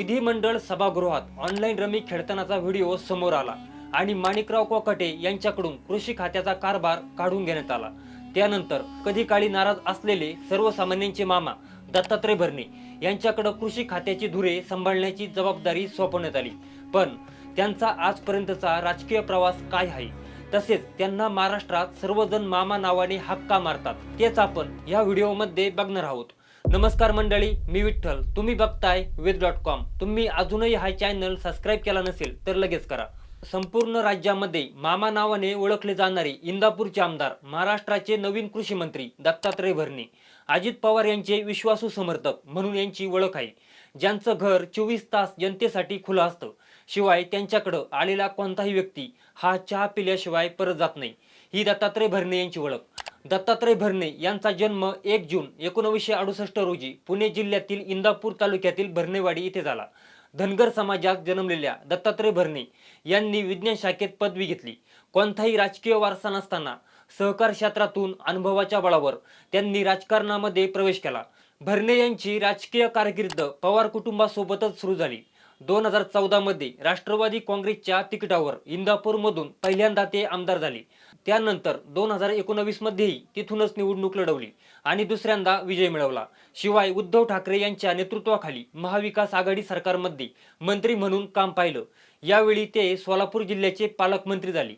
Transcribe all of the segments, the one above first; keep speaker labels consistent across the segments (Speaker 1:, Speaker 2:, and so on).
Speaker 1: विधिमंडळ सभागृहात online rummy खेळतानाचा video समोर आला आणि माणिकराव कोकाटे यांच्याकडून कृषी खात्याचा कारभार काढून घेण्यात आला. त्यानंतर कधी काळी नाराज असलेले सर्वसामान्यांचे मामा दत्तात्रय भरणे यांच्याकडे कृषी खात्याची धुरे सांभाळण्याची जबाबदारी सोपवण्यात आली. पण त्यांचा आजपर्यंतचा राजकीय प्रवास काय आहे? तसेच त्यांना महाराष्ट्रात सर्वजण मामा नावाने हक्का मारतात. तेच आपण या व्हिडिओमध्ये बघणार आहोत. नमस्कार मंडळी मी विठ्ठल. तुम्ही बघताय वेद डॉट कॉम. तुम्ही अजूनही हा चॅनल सबस्क्राईब केला नसेल तर लगेच करा. संपूर्ण राज्यामध्ये मामा नावाने ओळखले जाणारे इंदापूरचे आमदार महाराष्ट्राचे नवीन कृषी मंत्री दत्तात्रय भरणे अजित पवार यांचे विश्वासू समर्थक म्हणून यांची ओळख आहे. ज्यांचं घर चोवीस तास जनतेसाठी खुलं असतं शिवाय त्यांच्याकडं आलेला कोणताही व्यक्ती हा चहा पिल्याशिवाय परत जात नाही. ही दत्तात्रय भरणे यांची ओळख. दत्तात्रय भरणे यांचा जन्म एक जून एकोणवीसशे अडुसष्ट रोजी पुणे जिल्ह्यातील इंदापूर तालुक्यातील भरणेवाडी येथे झाला. धनगर समाजात जन्मलेल्या दत्तात्रय भरणे यांनी विज्ञान शाखेत पदवी घेतली. कोणताही राजकीय वारसा नसताना सहकार क्षेत्रातून अनुभवाच्या बळावर त्यांनी राजकारणामध्ये प्रवेश केला. भरणे यांची राजकीय कारकीर्द पवार कुटुंबासोबतच सुरू झाली. दोन हजार चौदामध्ये राष्ट्रवादी काँग्रेसच्या तिकिटावर इंदापूरमधून पहिल्यांदा ते आमदार झाले. त्यानंतर दोन हजार एकोणवीसमध्येही तिथूनच निवडणूक लढवली आणि दुसऱ्यांदा विजय मिळवला. शिवाय उद्धव ठाकरे यांच्या नेतृत्वाखाली महाविकास आघाडी सरकारमध्ये मंत्री म्हणून काम पाहिलं. यावेळी ते सोलापूर जिल्ह्याचे पालकमंत्री झाले.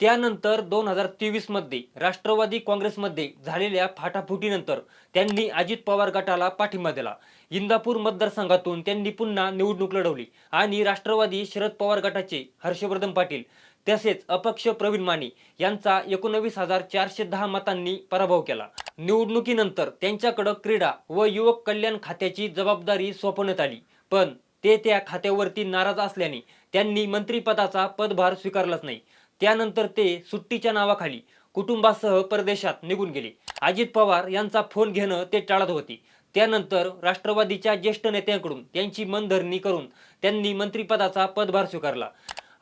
Speaker 1: त्यानंतर दोन हजार तेवीसमध्ये राष्ट्रवादी काँग्रेसमध्ये झालेल्या फाटाफुटीनंतर त्यांनी अजित पवार गटाला पाठिंबा दिला. इंदापूर मतदारसंघातून त्यांनी पुन्हा निवडणूक लढवली आणि राष्ट्रवादी शरद पवार गटाचे हर्षवर्धन पाटील तसेच अपक्ष प्रवीण माने यांचा एकोणवीस हजार चारशे दहा मतांनी पराभव केला. निवडणुकीनंतर त्यांच्याकडं क्रीडा व युवक कल्याण खात्याची जबाबदारी सोपवण्यात आली. पण ते त्या खात्यावरती नाराज असल्याने त्यांनी मंत्रिपदाचा पदभार स्वीकारलाच नाही. त्यानंतर ते सुट्टीच्या नावाखाली कुटुंबासह परदेशात निघून गेले. अजित पवार यांचा फोन घेणं ते टाळत होते. त्यानंतर राष्ट्रवादीच्या ज्येष्ठ नेत्यांकडून त्यांची मनधरणी करून त्यांनी मंत्रिपदाचा पदभार स्वीकारला.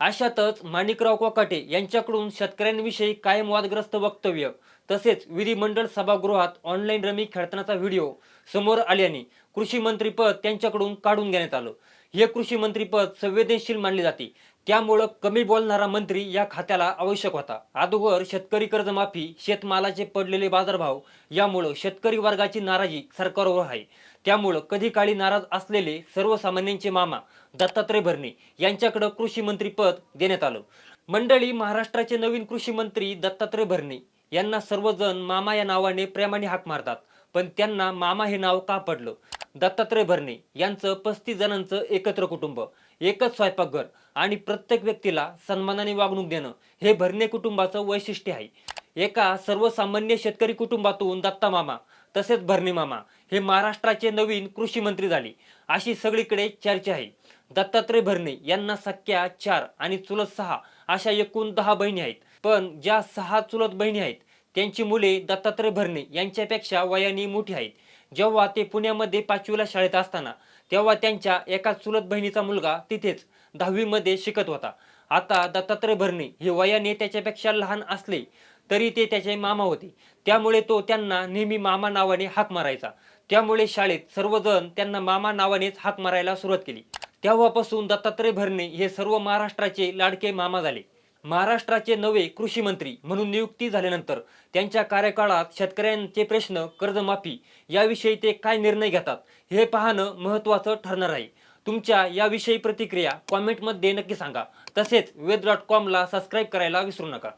Speaker 1: अशातच माणिकराव कोकाटे यांच्याकडून शेतकऱ्यांविषयी कायम वादग्रस्त वक्तव्य तसेच विधिमंडळ सभागृहात ऑनलाईन रमी खेळतानाचा व्हिडिओ समोर आल्याने कृषी मंत्रीपद त्यांच्याकडून काढून घेण्यात आलं. हे कृषी मंत्रीपद संवेदनशील मानले जाते. त्यामुळं कमी बोलणारा मंत्री या खात्याला आवश्यक होता. अगोदर शेतकरी कर्जमाफी शेतमालाचे पडलेले बाजारभाव यामुळं शेतकरी वर्गाची नाराजी सरकारवर आहे. त्यामुळं कधी काळी नाराज असलेले सर्वसामान्यांचे मामा दत्तात्रय भरणे यांच्याकडे कृषी मंत्रीपद देण्यात आलं. मंडळी महाराष्ट्राचे नवीन कृषी मंत्री दत्तात्रय भरणे यांना सर्वजण मामा या नावाने प्रेमाने हाक मारतात. पण त्यांना मामा हे नाव का पडलं? दत्तात्रय भरणे यांचं पस्तीस जणांचं एकत्र कुटुंब एकच स्वयंपाकघर आणि प्रत्येक व्यक्तीला सन्मानाने वागणूक देणं हे भरणे कुटुंबाचं वैशिष्ट्य आहे. एका सर्वसामान्य शेतकरी कुटुंबातून दत्ता मामा तसेच भरणे मामा हे महाराष्ट्राचे नवीन कृषी मंत्री झाले अशी सगळीकडे चर्चा आहे. दत्तात्रय भरणे यांना सख्या चार आणि चुलत सहा अशा एकूण दहा बहिणी आहेत. पण ज्या सहा चुलत बहिणी आहेत त्यांची मुले दत्तात्रय भरणे यांच्यापेक्षा वयाने मोठी आहेत. जेव्हा ते पुण्यामध्ये पाचवीला शाळेत असताना तेव्हा त्यांच्या एका चुलत बहिणीचा मुलगा तिथेच दहावीमध्ये शिकत होता. आता दत्तात्रय भरणे हे वयाने त्याच्यापेक्षा लहान असले तरी ते त्याचे मामा होते. त्यामुळे तो त्यांना नेहमी मामा नावाने हाक मारायचा. त्यामुळे शाळेत सर्वजण त्यांना मामा नावानेच हाक मारायला सुरुवात केली. तेव्हापासून दत्तात्रय भरणे हे सर्व महाराष्ट्राचे लाडके मामा झाले. महाराष्ट्राचे नवे कृषी मंत्री म्हणून नियुक्ती झाल्यानंतर त्यांच्या कार्यकाळात शेतकऱ्यांचे प्रश्न कर्जमाफी याविषयी ते काय निर्णय घेतात हे पाहणं महत्त्वाचं ठरणार आहे. तुमच्या याविषयी प्रतिक्रिया कॉमेंटमध्ये नक्की सांगा. तसेच वेद डॉट कॉमला सबस्क्राईब करायला विसरू नका.